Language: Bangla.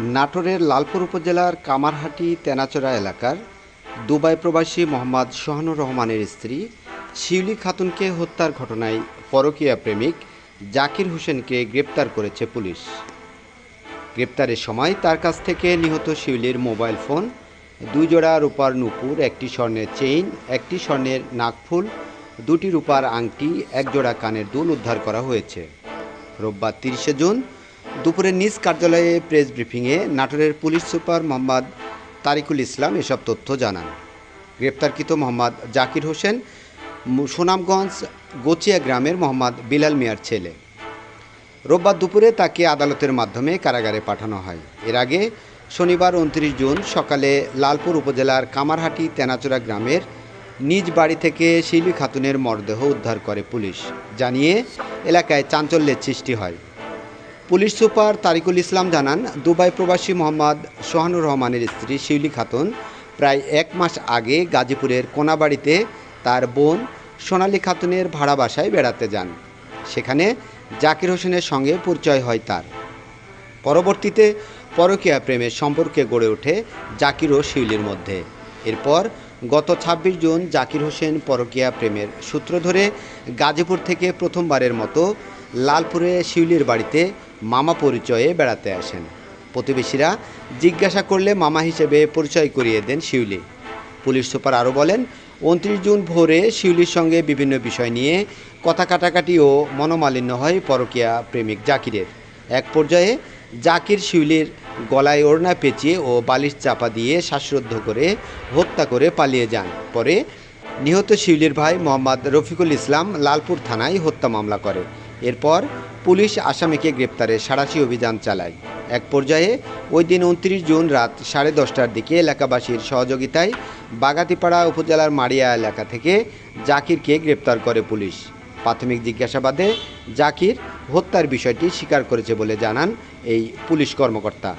নাটোরের লালপুর উপজেলার কামারহাটি, তেনাচড়া এলাকার দুবাই প্রবাসী মোহাম্মদ সোহানুর রহমানের স্ত্রী শিউলি খাতুনকে হত্যার ঘটনায় পরকীয়া প্রেমিক জাকির হোসেনকে গ্রেপ্তার করেছে পুলিশ। গ্রেপ্তারের সময় তার কাছ থেকে নিহত শিউলির মোবাইল ফোন, দুই জোড়া রূপার নুপুর, একটি স্বর্ণের চেইন, একটি স্বর্ণের নাকফুল দুটি রূপার আংটি, এক জোড়া কানের দুল উদ্ধার করা হয়েছে। রোববার তিরিশে জুন দুপুরে নিজ কার্যালয়ে প্রেস ব্রিফিংয়ে নাটোরের পুলিশ সুপার মোহাম্মদ তারিকুল ইসলাম এসব তথ্য জানান। গ্রেপ্তারকৃত মোহাম্মদ জাকির হোসেন সুনামগঞ্জ গোচিয়া গ্রামের মোহাম্মদ বিলাল মিয়ার ছেলে। রোববার দুপুরে তাকে আদালতের মাধ্যমে কারাগারে পাঠানো হয়। এর আগে শনিবার উনত্রিশ জুন সকালে লালপুর উপজেলার কামারহাটি তেনাচড়া গ্রামের নিজ বাড়ি থেকে শিল্পী খাতুনের মরদেহ উদ্ধার করে পুলিশ। জানিয়ে এলাকায় চাঞ্চল্যের সৃষ্টি হয়। পুলিশ সুপার তারিকুল ইসলাম জানান, দুবাই প্রবাসী মোহাম্মদ সোহানুর রহমানের স্ত্রী শিউলি খাতুন প্রায় এক মাস আগে গাজীপুরের কোনাবাড়িতে তার বোন সোনালী খাতুনের ভাড়া বাসায় বেড়াতে যান। সেখানে জাকির হোসেনের সঙ্গে পরিচয় হয় তার। পরবর্তীতে পরকীয়া প্রেমের সম্পর্কে গড়ে ওঠে জাকির ও শিউলির মধ্যে। এরপর গত ছাব্বিশ জুন জাকির হোসেন পরকীয়া প্রেমের সূত্র ধরে গাজীপুর থেকে প্রথমবারের মতো লালপুরে শিউলির বাড়িতে মামা পরিচয়ে বেড়াতে আসেন। প্রতিবেশীরা জিজ্ঞাসা করলে মামা হিসেবে পরিচয় করিয়ে দেন শিউলি। পুলিশ সুপার আরও বলেন, উনত্রিশ জুন ভোরে শিউলির সঙ্গে বিভিন্ন বিষয় নিয়ে কথা কাটাকাটি ও মনোমালিন্য হয় পরকীয়া প্রেমিক জাকিরের। এক পর্যায়ে জাকির শিউলির গলায় ওড়না পেঁচিয়ে ও বালিশ চাপা দিয়ে শ্বাসরুদ্ধ করে হত্যা করে পালিয়ে যান। পরে নিহত শিউলির ভাই মোহাম্মদ রফিকুল ইসলাম লালপুর থানায় হত্যা মামলা করে। এরপর পুলিশ আসামিকে গ্রেপ্তারে সাড়াশি অভিযান চালায়। এক পর্যায়ে ওই দিন উনত্রিশ জুন রাত সাড়ে দশটার দিকে এলাকাবাসীর সহযোগিতায় বাগাতিপাড়া উপজেলার মারিয়া এলাকা থেকে জাকিরকে গ্রেপ্তার করে পুলিশ। প্রাথমিক জিজ্ঞাসাবাদে জাকির হত্যার বিষয়টি স্বীকার করেছে বলে জানান এই পুলিশ কর্মকর্তা।